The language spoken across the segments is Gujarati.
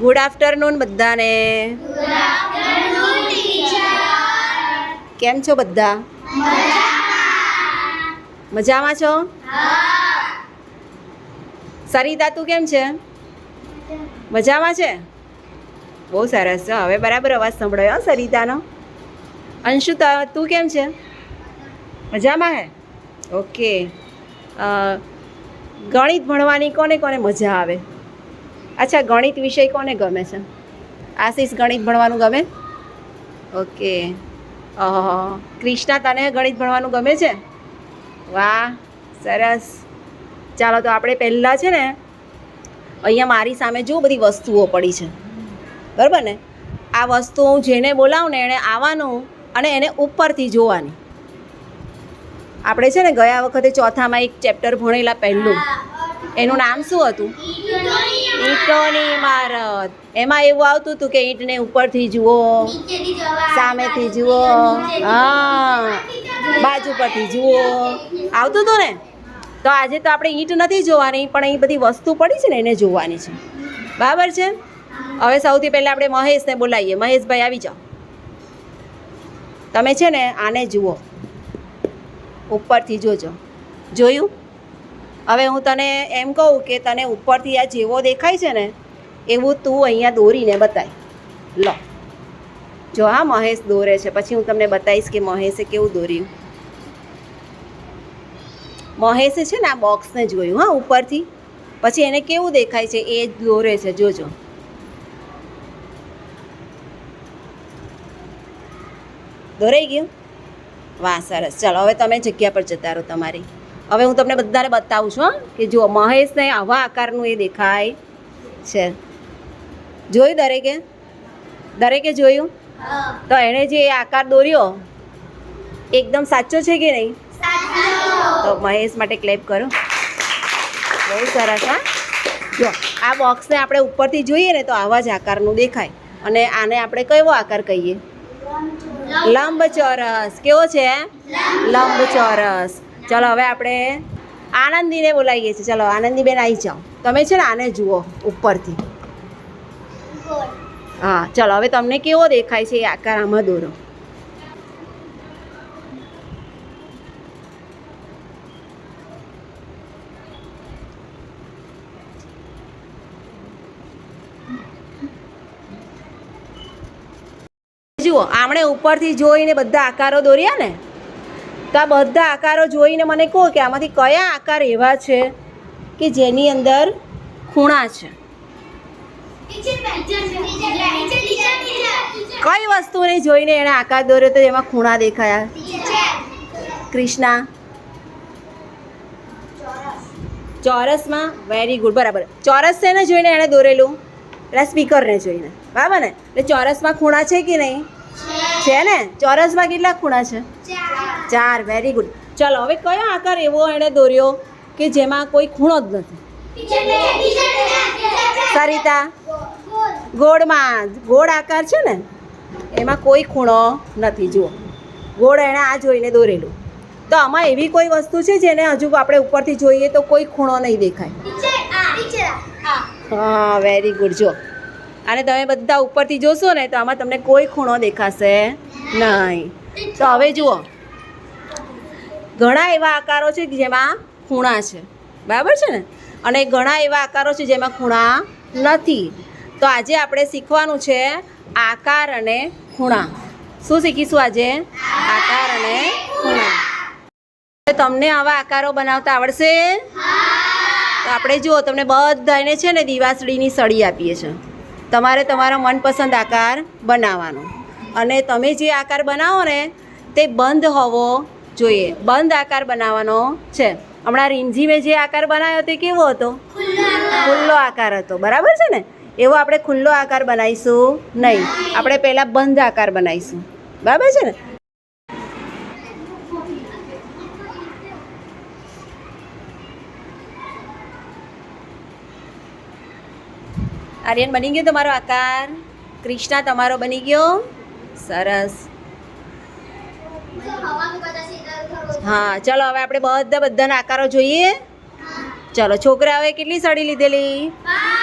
ગુડ આફ્ટરનૂન બધાને. કેમ છો બધા? મજામાં. છો? સરિતા તું કેમ છે? મજામાં. છે? બહુ સરસ. છે હવે બરાબર અવાજ સંભળાયો હો સરિતાનો. અંશુ તું કેમ છે? મજામાં હે? ઓકે. ગણિત ભણવાની કોને કોને મજા આવે? અચ્છા, ગણિત વિષય કોને ગમે છે? આશીષ ગણિત ભણવાનું ગમે? ઓકે. ક્રિષ્ના, તને ગણિત ભણવાનું ગમે છે? વાહ, સરસ. ચાલો, તો આપણે પહેલાં છે ને, અહીંયા મારી સામે જો બધી વસ્તુઓ પડી છે. બરાબર ને? આ વસ્તુ હું જેને બોલાવું ને એણે આવવાનું અને એને ઉપરથી જોવાની. આપણે છે ને ગયા વખતે ચોથામાં એક ચેપ્ટર ભણેલા પહેલું. એનું નામ શું હતું? ઈંટોની ઇમારત. એમાં એવું આવતું હતું કે ઈંટને ઉપરથી જુઓ સામેથી જુઓ હા બાજુ પરથી જુઓ. આવતું હતું ને? તો આજે તો આપણે ઈંટ નથી જોવાની પણ અહીં બધી વસ્તુ પડી છે ને એને જોવાની છે. બરાબર છે? હવે સૌથી પહેલાં આપણે મહેશને બોલાવીએ. મહેશભાઈ આવી જાઓ. તમે છે ને આને જુઓ. ઉપરથી જોજો. જોયું? હવે હું તને એમ કહું કે તને ઉપરથી આ જેવો દેખાય છે ને, એવું તું અહીંયા દોરીને બતાય. લો. જો હા મહેશ દોરે છે, પછી હું તમને બતાવીશ કે મહેશે કેવું દોર્યું. મહેશે છે ને આ બોક્સને જોયું, હા, ઉપરથી. પછી એને કેવું દેખાય છે એ જ દોરે છે, જોજો. દોરાઈ ગયું? વાહ, સરસ. ચાલો, હવે તમે જગ્યા પર જતા રહો તમારી. હવે હું તમને બધાને બતાવું છું કે જુઓ મહેશને આવા આકારનું એ દેખાય છે. જોયું દરેકે? દરેકે જોયું? તો એણે જે આકાર દોર્યો એકદમ સાચો છે કે નહીં? તો મહેશ માટે ક્લેપ કરો. બહુ સરસ હા? જો આ બોક્સને આપણે ઉપરથી જોઈએ ને તો આવા જ આકારનું દેખાય. અને આને આપણે કયો આકાર કહીએ? લંબચોરસ. કેવો છે? લંબચોરસ. ચલો, હવે આપણે આનંદીને બોલાવીએ છીએ. ચલો, આનંદીબેન આવી જાઓ. તમે છે ને આને જુઓ ઉપરથી. હા, ચલો, હવે તમને કેવો દેખાય છે એ આકાર આમાં દોરો. જુઓ, આમણે ઉપરથી જોઈને બધા આકારો દોર્યા ને? તો આ બધા આકારો જોઈને મને કહો કે આમાંથી કયા આકાર એવા છે કે જેની અંદર ખૂણા છે? કઈ વસ્તુને જોઈને એણે આકાર દોર્યો તો એમાં ખૂણા દેખાયા? કૃષ્ણા. ચોરસમાં? વેરી ગુડ બરાબર. ચોરસ છે ને જોઈને એણે દોરેલું. એટલે સ્પીકરને જોઈને. બરાબર ને? એટલે ચોરસમાં ખૂણા છે કે નહીં? છે ને? ચોરસમાં કેટલા ખૂણા છે? ચાર વેરી ગુડ ચાલો, હવે કયો આકાર એવો એણે દોર્યો કે જેમાં કોઈ ખૂણો જ નથી? સરિતા, ગોળમાં ગોળ આકાર છે ને, એમાં કોઈ ખૂણો નથી, જુઓ. ગોળ એણે આ જોઈને દોરેલું. તો આમાં એવી કોઈ વસ્તુ છે જેને હજુ આપણે ઉપરથી જોઈએ તો કોઈ ખૂણો નહીં દેખાય? હા વેરી ગુડ જો અને તમે બધા ઉપરથી જોશો ને તો આમાં તમને કોઈ ખૂણો દેખાશે નહીં. તો હવે જુઓ. ઘણા એવા આકારો છે કે જેમાં ખૂણા છે. બરાબર છે ને? અને ઘણા એવા આકારો છે જેમાં ખૂણા નથી. તો આજે આપણે શીખવાનું છે આકાર અને ખૂણા. શું શીખીશું આજે? આકાર અને ખૂણા. તમને આવા આકારો બનાવતા આવડશે? તો આપણે જુઓ, તમને બધાને છે ને દિવાસળીની સળી આપીએ છીએ તમારે તમારો મનપસંદ આકાર બનાવવાનો. અને તમે જે આકાર બનાવો ને, તે બંધ હોવો જોઈએ. બંધ આકાર બનાવવાનો છે. હમણાં રીંઝીમે જે આકાર બનાવ્યો તે કેવો હતો? ખુલ્લો આકાર હતો. બરાબર છે ને? એવો આપણે ખુલ્લો આકાર બનાવીશું નહીં. આપણે પહેલાં બંધ આકાર બનાવીશું. બરાબર છે ને? આર્યન, બની ગયો તમારો આકાર? ક્રિષ્ના, તમારો બની ગયો? સરસ. હા, ચલો, હવે આપણે બધા બધાના આકારો જોઈએ. ચલો છોકરાઓએ કેટલી સડી લીધેલી?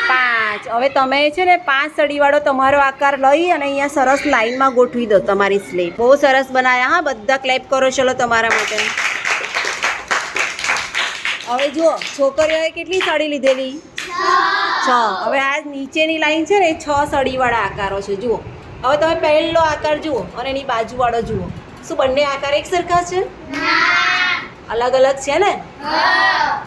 પાંચ. હવે તમે છે ને પાંચ સડીવાળો તમારો આકાર લઈ અને અહીંયા સરસ લાઈનમાં ગોઠવી દો તમારી સ્લેટ. બહુ સરસ બનાવ્યા હા, બધા ક્લેપ કરો, ચલો, તમારા માટે. હવે જુઓ છોકરીઓએ કેટલી સડી લીધેલી? છ. હવે આ નીચેની લાઈન છે ને છ સડીવાળા આકારો છે, જુઓ. હવે તમે પહેલો આકાર જુઓ અને એની બાજુવાળો જુઓ. શું બંને આકાર એક સરખા છે? અલગ અલગ છે ને?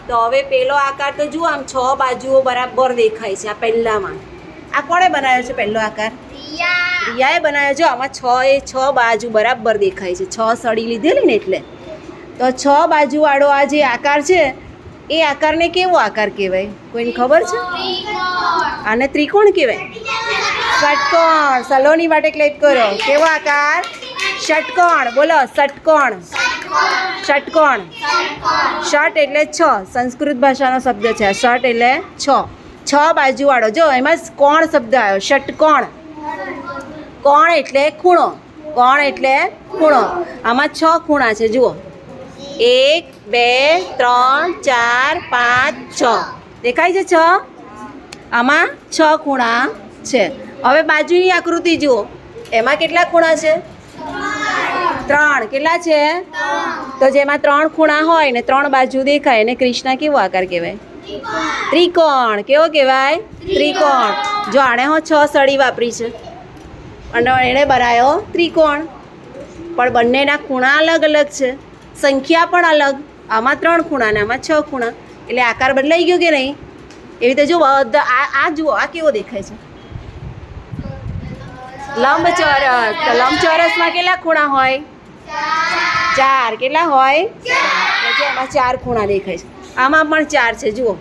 તો હવે પેલો આકાર તો જુઓ, આમ છ બાજુઓ બરાબર દેખાય છે આ પહેલામાં. આ કોણે બનાવ્યો છે પહેલો આકાર? રિયાએ બનાવ્યો છે. આમાં છ એ છ બાજુ બરાબર દેખાય છે. છ સડી લીધેલી ને એટલે. તો છ બાજુવાળો આ જે આકાર છે, એ આકારને કેવો આકાર કહેવાય? કોઈને ખબર છે? આને ત્રિકોણ કહેવાય. ષટકોણ. સલોની માટે ક્લેપ કરો. કેવો આકાર? ષટકોણ બોલો, ષટકોણ. ષટકોણ. ષટ એટલે છ. સંસ્કૃત ભાષાનો શબ્દ છે. ષટ એટલે છ. છ બાજુવાળો. જો, એમાં કોણ શબ્દ આવ્યો? ષટકોણ. કોણ એટલે ખૂણો. કોણ એટલે ખૂણો. આમાં છ ખૂણા છે. જુઓ. એક, બે, ત્રણ, ચાર, પાંચ, છ. દેખાય છે છ? આમાં છ ખૂણા છે. હવે બાજુની આકૃતિ જુઓ. એમાં કેટલા ખૂણા છે? ત્રણ. કેટલા છે? તો જેમાં ત્રણ ખૂણા હોય ને ત્રણ બાજુ દેખાય એને કૃષ્ણ કેવો આકાર કહેવાય? ત્રિકોણ. કેવો કહેવાય? ત્રિકોણ. જો આણે હો છ સળી વાપરી છે. અને એણે બનાવ્યો ત્રિકોણ. પણ બંનેના ખૂણા અલગ અલગ છે. સંખ્યા પણ અલગ. આમાં ત્રણ ખૂણા ને આમાં છ ખૂણા. એટલે આકાર બદલાઈ ગયો કે નહીં? એવી રીતે જો બધા આ જુઓ, આ કેવો દેખાય છે? લંબચોરસ. લંબચોરસમાં કેટલા ખૂણા હોય? ચાર. કેટલા હોય? પછી એમાં ચાર ખૂણા દેખાય છે. આમાં પણ ચાર છે જુઓ.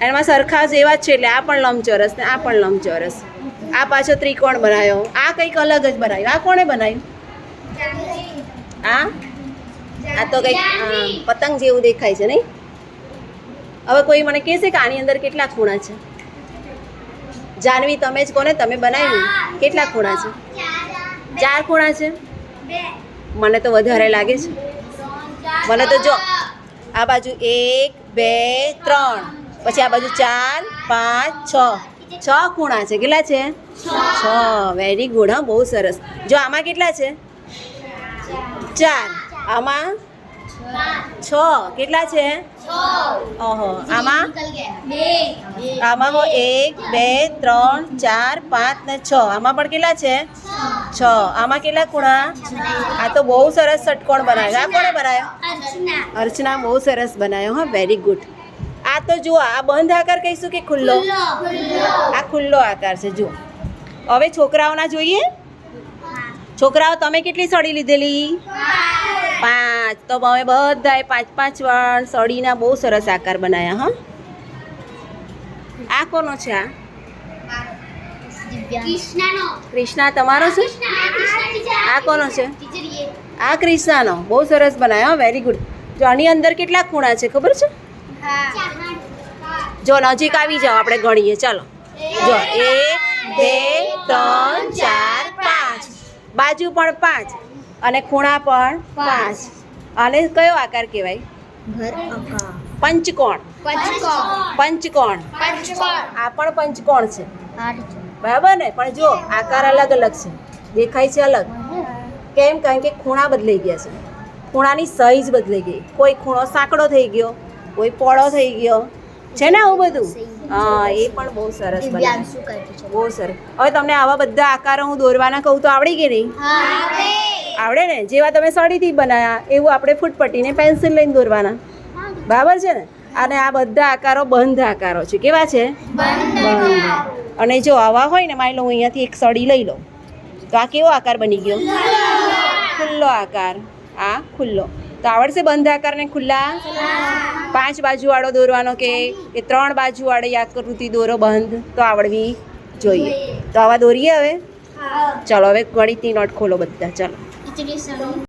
એમાં સરખા જેવા જ છે એટલે આ પણ લંબચોરસ ને આ પણ લંબચોરસ. આ પાછો ત્રિકોણ બનાવ્યો. આ કંઈક અલગ જ બનાવ્યું. આ કોણે બનાવ્યું? આ? આ તો કંઈક પતંગ જેવું દેખાય છે નહીં? હવે કોઈ મને કહેશે કે આની અંદર કેટલા ખૂણા છે? જાનવી તમે જ કોને? તમે બનાવ્યું. કેટલા ખૂણા છે? ચાર. ખૂણા છે? મને તો વધારે લાગે છે. મને તો જો, આ બાજુ એક, બે, ત્રણ. પછી આ બાજુ ચાર, પાંચ, છ. છ ખૂણા છે. કેટલા છે? છ. વેરી ગુડ હા, બહુ સરસ. જો, આમાં કેટલા છે? ચાર. આમાં છ. કેટલા છે? ઓહો. આમાં? આમાં હો એક બે ત્રણ ચાર પાંચ ને છ. આમાં પણ કેટલા છે? છ. આમાં કેટલા ખૂણા? આ તો બહુ સરસ ષટકોણ બનાવ્યો. આ કોણે બનાવ્યો? અર્ચના. બહુ સરસ બનાવ્યો હા વેરી ગુડ આ તો જુઓ આ બંધ આકાર કહીશું કે ખુલ્લો? આ ખુલ્લો આકાર છે જુઓ. હવે છોકરાઓના જોઈએ? છોકરાઓ તમે કેટલી સળી લીધેલી? પાંચ તો અમે બધાએ પાંચ પાંચ વાર સળીના બહુ સરસ આકાર બનાવ્યા હા. આ કોનો છે આ? કૃષ્ણા તમારો છે? આ કોનો છે? આ ક્રિષ્નાનો બહુ સરસ બનાવ્યો વેરી ગુડ જો આની અંદર કેટલા ખૂણા છે ખબર છે? હા. જો નજીક આવી જાઓ આપણે ગણીએ. ચાલો. જો એક બે ત્રણ ચાર પાંચ. બાજુ પણ પાંચ. અને ખૂણા પણ પાંચ. અને કયો આકાર કહેવાય? પંચકોણ. પંચકોણ. આ પણ પંચકોણ છે. બરાબર ને? પણ જો આકાર અલગ અલગ છે. દેખાય છે અલગ. કેમ? કારણ કે ખૂણા બદલાઈ ગયા છે. ખૂણાની સાઈઝ બદલાઈ ગઈ. કોઈ ખૂણો સાંકડો થઈ ગયો કોઈ પોળો થઈ ગયો. છે ને આવું બધું? હા એ પણ બહુ સરસ બહુ સરસ. હવે તમને આવા બધા આકારો હું દોરવાના કહું તો આવડી ગઈ નહીં? આવડે ને? જેવા તમે સળીથી બનાવ્યા એવું આપણે ફૂટપટ્ટીને પેન્સિલ લઈને દોરવાના. બરાબર છે ને? અને આ બધા આકારો બંધ આકારો છે. કેવા છે? બંધ. અને જો આવા હોય ને માની લો હું અહીંયાથી એક સળી લઈ લઉં. તો આ કેવો આકાર બની ગયો? ખુલ્લો આકાર. આ ખુલ્લો. તો આવડશે બંધ આકારને ખુલ્લા? પાંચ બાજુવાળો દોરવાનો કે એ ત્રણ બાજુવાળી આકૃતિ દોરો બંધ? તો આવડવી જોઈએ. તો આવા દોરીએ હવે? ચલો હવે ગણિતની નોટ ખોલો બધા. ચાલો. খিচুড়ি সাউন্ড